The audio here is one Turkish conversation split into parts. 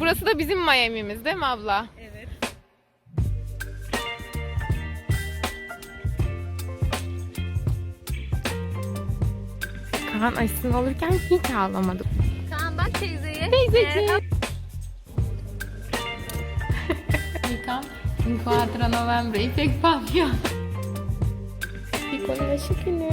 burası da bizim Miami'miz değil mi abla? Evet. Kaan aşısını alırken hiç ağlamadım. Kaan bak teyzeye. Teyzeciğim. Yıkam. Inquadra Novembre. İpek Pavyon. Bir konu başı günü.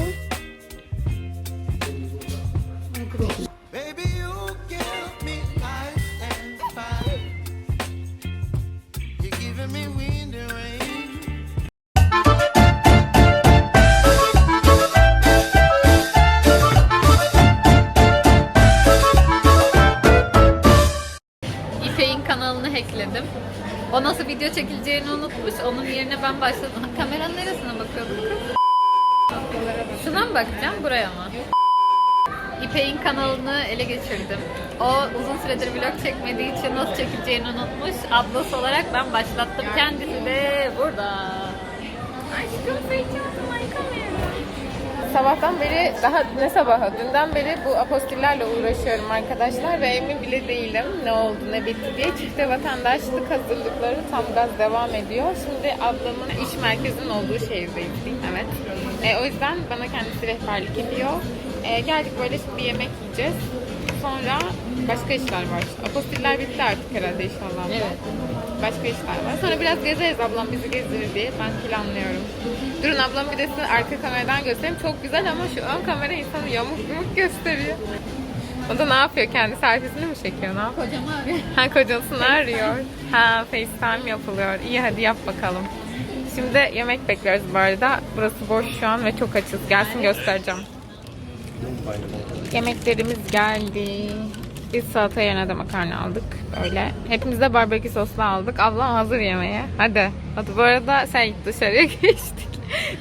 Hackledim. O nasıl video çekileceğini unutmuş. Onun yerine ben başladım. Ha, kameranın neresine bakıyordum kız? Şuna mı bakacağım, buraya mı? İpek'in kanalını ele geçirdim. O uzun süredir vlog çekmediği için nasıl çekileceğini unutmuş. Ablası olarak ben başlattım. Kendisi de burada. Aşkım seçiyorsun ay kamera. Sabahtan beri, daha ne sabahı, dünden beri bu apostillerle uğraşıyorum arkadaşlar ve emin bile değilim ne oldu ne bitti diye. Çifte vatandaşlık hazırlıkları tam gaz devam ediyor. Şimdi ablamın iş merkezinin olduğu şehirdeyiz. Evet. E, o yüzden bana kendisi rehberlik ediyor. E, geldik böyle şimdi bir yemek yiyeceğiz. Sonra başka işler var. Apostiller bitti artık herhalde inşallah. Evet. Başka işler var. Sonra biraz gezeriz ablam bizi gezdirir diye ben planlıyorum. Durun ablam bir de size arka kameradan göstereyim. Çok güzel ama şu ön kamera insanı yamuk yumuk gösteriyor. O da ne yapıyor? Kendi selfiesini mi çekiyor? Ne yapıyor? Kocamı arıyor. Ha kocasını arıyor. Ha FaceTime yapılıyor. İyi hadi yap bakalım. Şimdi yemek bekliyoruz bu arada. Burası boş şu an ve çok açız. Gelsin göstereceğim. Yemeklerimiz geldi. Biz salata yerine de makarna aldık. Böyle. Hepimiz de barbekü soslu aldık. Ablam hazır yemeğe. Hadi. Hadi bu arada şey dışarıya geçtik.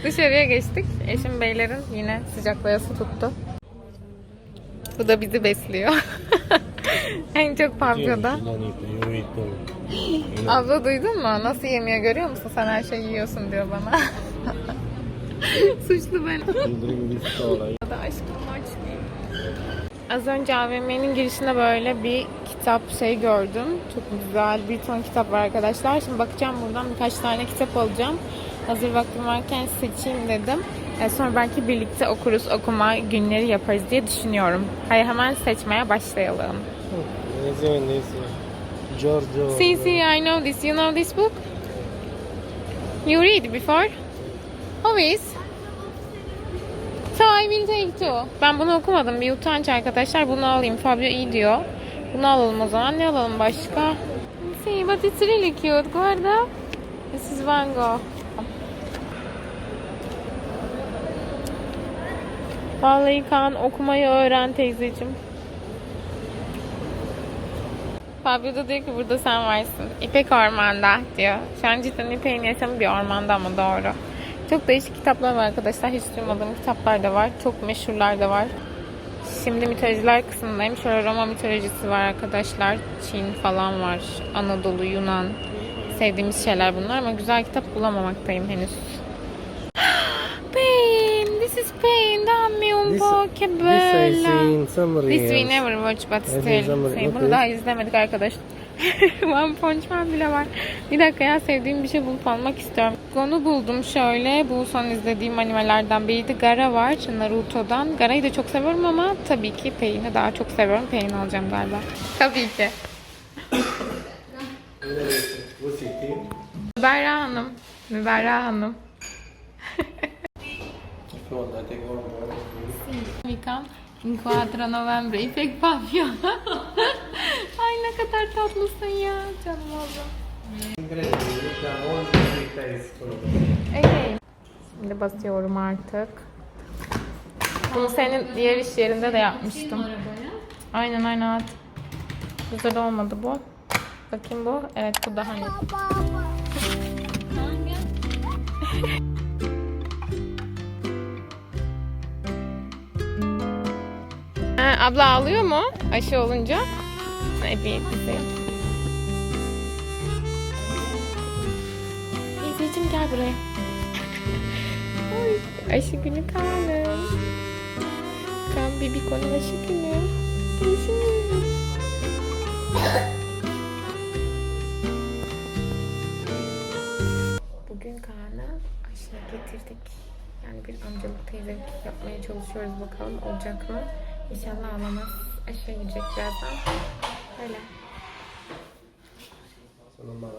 dışarıya geçtik. Eşim beylerin yine sıcaklayası tuttu. Bu da bizi besliyor. en çok pavyonda. Abla duydun mu? Nasıl yemiyor görüyor musun? Sen her şeyi yiyorsun diyor bana. Suçlu ben. aşkım aç Az önce AVM'nin girişinde böyle bir kitap şey gördüm. Çok güzel bir ton kitap var arkadaşlar. Şimdi bakacağım buradan birkaç tane kitap alacağım. Hazır vaktim varken seçeyim dedim. E, sonra belki birlikte okuruz, okuma günleri yaparız diye düşünüyorum. Hayır hemen seçmeye başlayalım. Neyse neyse. Giorgio. See, see, I know this. You know this book? You read before? How is? So I will take two. Ben bunu okumadım. Bir utanç arkadaşlar. Bunu alayım. Fabio iyi diyor. Bunu alalım o zaman. Ne alalım başka? See, but it's really cute. Guarda. This is Van Gogh. Vallahi Kaan okumayı öğren teyzeciğim. Fabio da diyor ki burada sen varsın. İpek ormanda diyor. Şu an cidden İpek'in yaşamı bir ormanda ama doğru. Çok değişik kitaplar var arkadaşlar. Hiç duymadığım kitaplar da var. Çok meşhurlar da var. Şimdi mitolojiler kısmındayım. Şöyle Roma mitolojisi var arkadaşlar. Çin falan var. Anadolu, Yunan. Sevdiğimiz şeyler bunlar ama güzel kitap bulamamaktayım henüz. Pain. This is pain. This- po' che This we never watch but still. bunu daha izlemedik arkadaşlar. One Punch Man bile var. Bir dakika ya sevdiğim bir şey bulup almak istiyorum. Onu buldum şöyle. Bu son izlediğim animelerden biriydi. Gara var Naruto'dan. Gara'yı da çok seviyorum ama tabii ki Pain'i daha çok seviyorum. Pain alacağım galiba. Tabii ki. Müberra Hanım. Müberra Hanım. Mikam. Inquadra Novembre. İpek Pavyon. Ne kadar tatlısın ya. Canım me. Okay. Şimdi basıyorum artık. Bunu senin diğer iş yerinde de yapmıştım. Aynen aynen evet. Güzel olmadı bu. Bakayım bu. Evet bu daha net. Ha, abla ağlıyor mu aşı olunca? Ebi bizi. Ebicim gel buraya. Oy, aşı günü kanım. Kan Bibiko'nun aşı günü. Görüşürüz. Bugün Kaan'a aşıya getirdik. Yani bir amcalık teyzelik yapmaya çalışıyoruz bakalım olacak mı? İnşallah ağlamaz. Aşıya gidecek birazdan. Hola. Son los más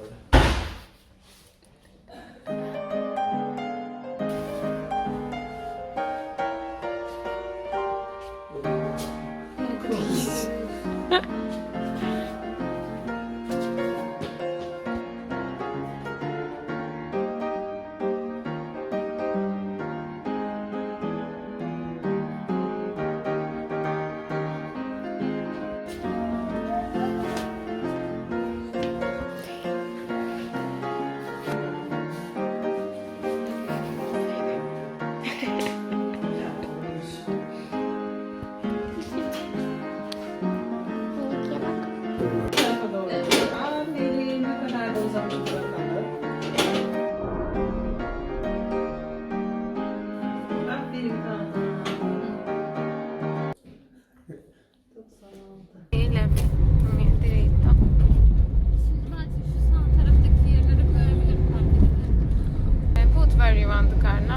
parkeleri. Put where you want the car now.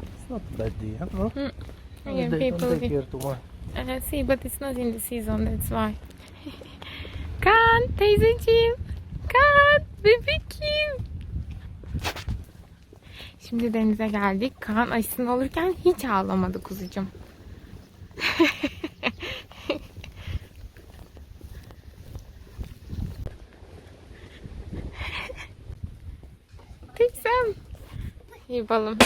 It's not bad day, no? Yeah, they people don't take here too much. Uh, see, but it's not in the season, that's why. Kaan, teyzeciğim. Kaan, bebekim. Şimdi denize geldik. Kaan aşısını olurken hiç ağlamadı kuzucuğum. Teyzem. İyi balım.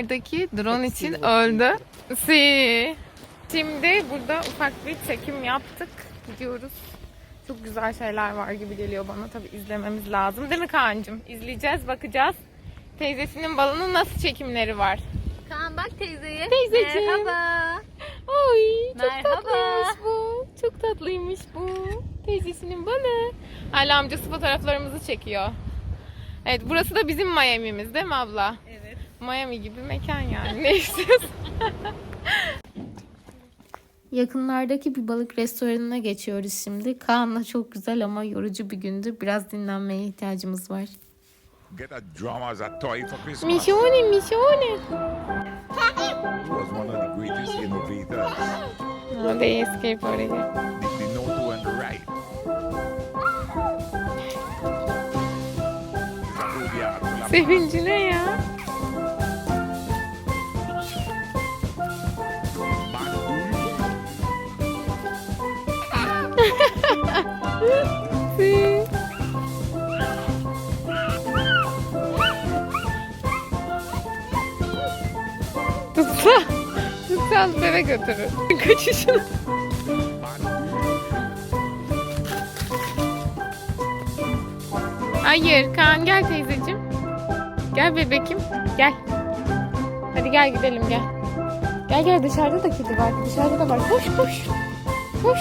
Yukarıdaki drone için öldü. Si. Şimdi burada ufak bir çekim yaptık. Gidiyoruz. Çok güzel şeyler var gibi geliyor bana. Tabii izlememiz lazım. Değil mi Kaan'cığım? İzleyeceğiz, bakacağız. Teyzesinin balının nasıl çekimleri var? Kaan bak teyzeye. Teyzeciğim. Merhaba. Ay çok Merhaba. tatlıymış bu. Çok tatlıymış bu. Teyzesinin balı. Hala amcası fotoğraflarımızı çekiyor. Evet burası da bizim Miami'miz değil mi abla? Miami gibi mekan yani. Ne istiyorsun? Yakınlardaki bir balık restoranına geçiyoruz şimdi. Kaan'la çok güzel ama yorucu bir gündü. Biraz dinlenmeye ihtiyacımız var. Get a drum as a toy for Christmas. Mişoni, mişoni. He was one of the greatest innovators. No, they escape already. The, the no to and right. Sevinci ne ya? Tutsa. Tutsa eve götürür. Kaçışın. Hayır Kaan gel teyzeciğim. Gel bebekim. Gel. Hadi gel gidelim gel. Gel gel dışarıda da kedi var. Dışarıda da var. Koş koş. Koş.